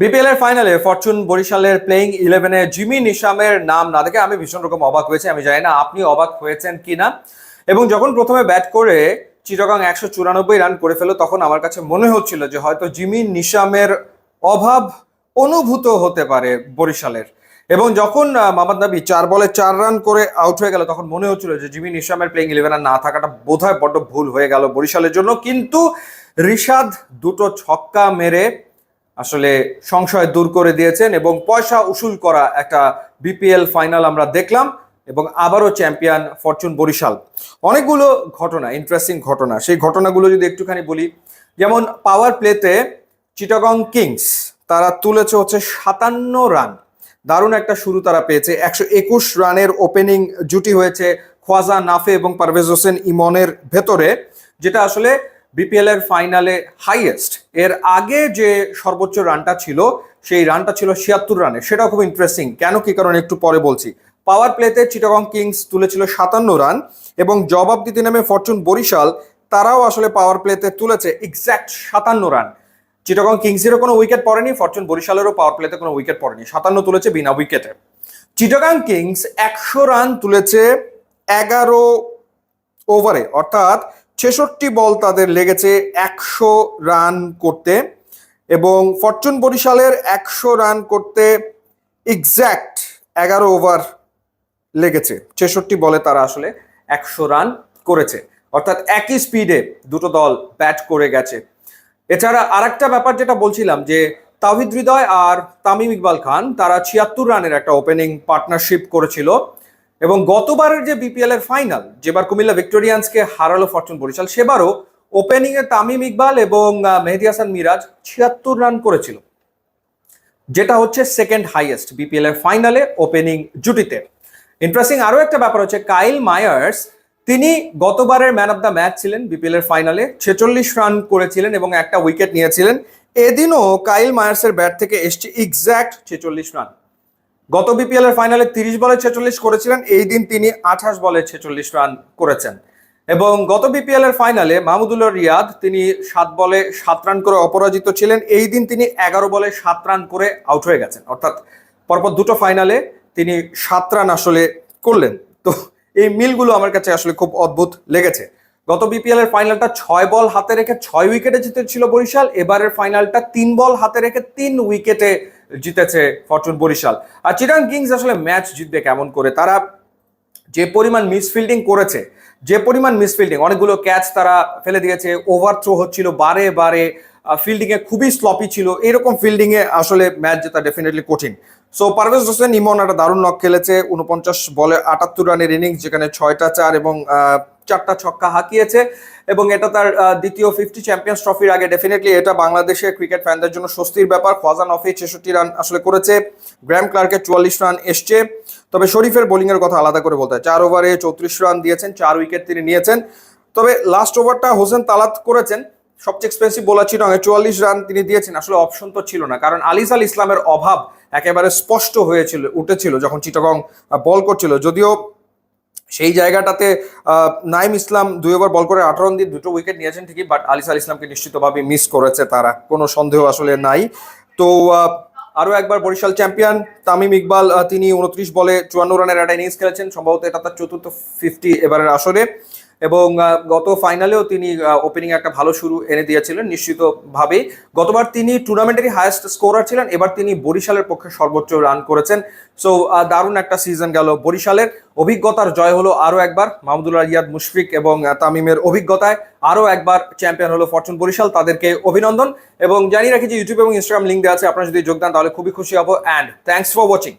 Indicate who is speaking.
Speaker 1: BPL এর ফাইনালে Fortune বরিশালের প্লেইং ইলেভেনে জিমি নিশামের নাম না দেখে আমি ভীষণ রকম অবাক হয়েছি। আমি জানি না আপনি অবাক হয়েছেন কিনা এবং যখন প্রথমে ব্যাট করে চিটাগাং একশো চুরানব্বই রান করে ফেলো তখন আমার কাছে মনে হচ্ছিল যে হয়তো জিমি নিশামের অভাব অনুভূত হতে পারে বরিশালের। এবং যখন মোহাম্মদ নবী চার বলে চার রান করে আউট হয়ে গেল, তখন মনে হচ্ছিল যে জিমি নিশামের প্লেইং ইলেভেনে না থাকাটা বোধহয় বড্ড ভুল হয়ে গেল বরিশালের জন্য। কিন্তু রিশাদ দুটো ছক্কা মেরে আসলে সংশয় দূর করে দিয়েছেন এবং পয়সা উসুল করা একটা বিপিএল ফাইনাল আমরা দেখলাম এবং আবারও চ্যাম্পিয়ন ফরচুন বরিশাল। অনেকগুলো ঘটনা ইন্টারেস্টিং ঘটনা। সেই ঘটনাগুলো যদি একটুখানি বলি, যেমন পাওয়ার প্লেতে চিটাগং কিংস, তারা তুলেছে হচ্ছে সাতান্ন রান। দারুণ একটা শুরু তারা পেয়েছে। একশো একুশ রানের ওপেনিং জুটি হয়েছে খোয়াজা নাফে এবং পারভেজ হোসেন ইমনের ভেতরে, যেটা আসলে বিপিএল এর ফাইনালে হাইয়েস্ট এর আগে যে সর্বোচ্চ রানটা ছিল, সেই রানটা ছিল ছিয়াত্তর রানে। সেটাও খুব ইন্টারেস্টিং কেন কি কারণে একটু পরে বলছি। পাওয়ার প্লেতে চিটাগং কিংস তুলেছিল সাতান্ন রান এবং জবাব দিতে নেমে ফরচুন বরিশাল, তারাও আসলে পাওয়ার প্লেতে তুলেছে এক্স্যাক্ট সাতান্ন রান। চিটাগং কিংসেরও কোনো উইকেট পড়েনি ফরচুন বরিশালেরও পাওয়ার প্লেতে কোনো উইকেট পড়েনি। সাতান্ন তুলেছে বিনা উইকেটে চিটাগাং কিংস একশো রান তুলেছে এগারো ওভারে অর্থাৎ ছেষট্টি বল তাদের লেগেছে একশো রান করতে এবং ফরচুন বরিশালের একশো রান করতে এক্স্যাক্ট এগারো ওভার লেগেছে। ছেষট্টি বলে তারা আসলে একশো রান করেছে। অর্থাৎ একই স্পিডে দুটো দল ব্যাট করে গেছে। এছাড়া আরেকটা ব্যাপার যেটা বলছিলাম যে তাহিদ হৃদয় আর তামিম ইকবাল খান, তারা ছিয়াত্তর রানের একটা ওপেনিং পার্টনারশিপ করেছিল। এবং গতবারের যে বিপিএল এর ফাইনাল যেবার কুমিল্লা ভিক্টোরিয়ান্সকে হারালো ফরচুন বরিশাল, সেবারও ওপেনিং এ তামিম ইকবাল এবং মেহেদি হাসান মিরাজ ছিয়াত্তর রান করেছিল। যেটা হচ্ছে সেকেন্ড হাইয়েস্ট বিপিএল এর ফাইনালে ওপেনিং জুটিতে। ইন্টারেস্টিং আরও একটা ব্যাপার হচ্ছে, কাইল মায়ার্স, তিনি গতবারের ম্যান অফ দ্য ম্যাচ ছিলেন বিপিএল এর ফাইনালে ছেচল্লিশ রান করেছিলেন এবং একটা উইকেট নিয়েছিলেন। এদিনও কাইল মায়ার্সের ব্যাট থেকে এসছে এক্স্যাক্ট ছেচল্লিশ রান গত বিপিএল এর ফাইনালে তিরিশ বলে ছেচল্লিশ করেছিলেন, এই দিন তিনি আঠাশ বলে ছেচল্লিশ রান করেছেন। এবং গত বিপিএল এর ফাইনালে মাহমুদুল্লাহ রিয়াদ তিনি সাত বলে সাত রান করে অপরাজিত ছিলেন, এই দিন তিনি এগারো বলে সাত রান করে আউট হয়ে গেছেন। অর্থাৎ পরপর দুটো ফাইনালে তিনি সাত রান আসলে করলেন। তো এই মিলগুলো আমার কাছে আসলে খুব অদ্ভুত লেগেছে। গত বিপিএল এর ফাইনালটা ছয় বল হাতে রেখে ছয় উইকেটে জিতেছিল বরিশাল। এবারের ফাইনালটা তিন বল হাতে রেখে তিন উইকেটে জিতেছে ফরচুন বরিশাল। আর চিরাং কিংস আসলে ম্যাচ জিতবে কেমন করে? তারা যে পরিমাণ মিসফিল্ডিং করেছে, যে পরিমাণ মিসফিল্ডিং, অনেকগুলো ক্যাচ তারা ফেলে দিয়েছে, ওভার থ্রো হচ্ছিল বারে বারে। ফিল্ডিং এ খুবই স্লপি ছিল। এরকম ফিল্ডিং এ আসলে ম্যাচ জেতা ডেফিনেটলি কঠিন। সো পারভেজ হোসেন ইমন একটা দারুণ নক খেলেছে, উনপঞ্চাশ বলে আটাত্তর রানের ইনিংস যেখানে ছয়টা চার এবং চারটা ছক্কা হাঁকিয়েছে এবং এটা তার দ্বিতীয় ফিফটি চ্যাম্পিয়ন্স ট্রফির আগে। ডেফিনেটলি এটা বাংলাদেশের ক্রিকেট ফ্যানদের জন্য স্বস্তির ব্যাপার। খোয়াজান অফি ছেষট্টি রান আসলে করেছে গ্র্যাম ক্লার্কের চুয়াল্লিশ রান এসছে। তবে শরীফের বোলিং এর কথা আলাদা করে বলতে হয়। চার ওভারে চৌত্রিশ রান দিয়েছেন, চার উইকেট তিনি নিয়েছেন। তবে লাস্ট ওভারটা হোসেন তালাত করেছেন। সবচেয়ে এক্সপেন্সিভ বোলার ছিল চুয়াল্লিশ রান তিনি দিয়েছেন। আসলে অপশন তো ছিল না। কারণ আলিস আল ইসলামের অভাব একেবারে স্পষ্ট হয়েছিল, উঠেছিল যখন চিটাগং বল করছিল। যদিও সেই জায়গাটাতে নাইম ইসলাম দুই ওভার বল করে আঠারো দিয়ে দুটো উইকেট নিয়েছেন ঠিকই বাট আলিস আল ইসলামকে নিশ্চিতভাবে মিস করেছে তারা। কোনো সন্দেহ আসলে নাই। তো আরও একবার বরিশাল চ্যাম্পিয়ন তামিম ইকবাল তিনি উনত্রিশ বলে চুয়ান্ন রানের একটা ইনিংস খেলেছেন। সম্ভবত এটা তার চতুর্থ ফিফটি এবারের আসরে। এবং গত ফাইনালেও তিনি ওপেনিং একটা ভালো শুরু এনে দিয়েছিলেন নিশ্চিতভাবেই। গতবার তিনি টুর্নামেন্টেরই হায়েস্ট স্কোরার ছিলেন, এবার তিনি বরিশালের পক্ষে সর্বোচ্চ রান করেছেন। সো দারুণ একটা সিজন গেল বরিশালের। অভিজ্ঞতার জয় হলো আরও একবার মাহমুদুল্লাহ রিয়াদ মুশফিক এবং তামিমের অভিজ্ঞতায়। আরও একবার চ্যাম্পিয়ন হলো ফরচুন বরিশাল, তাদেরকে অভিনন্দন। এবং জানিয়ে রাখি যে ইউটিউব এবং ইনস্টাগ্রাম লিঙ্ক দেওয়া আছে, আপনারা যদি যোগদান তাহলে খুবই খুশি হব। And thanks for watching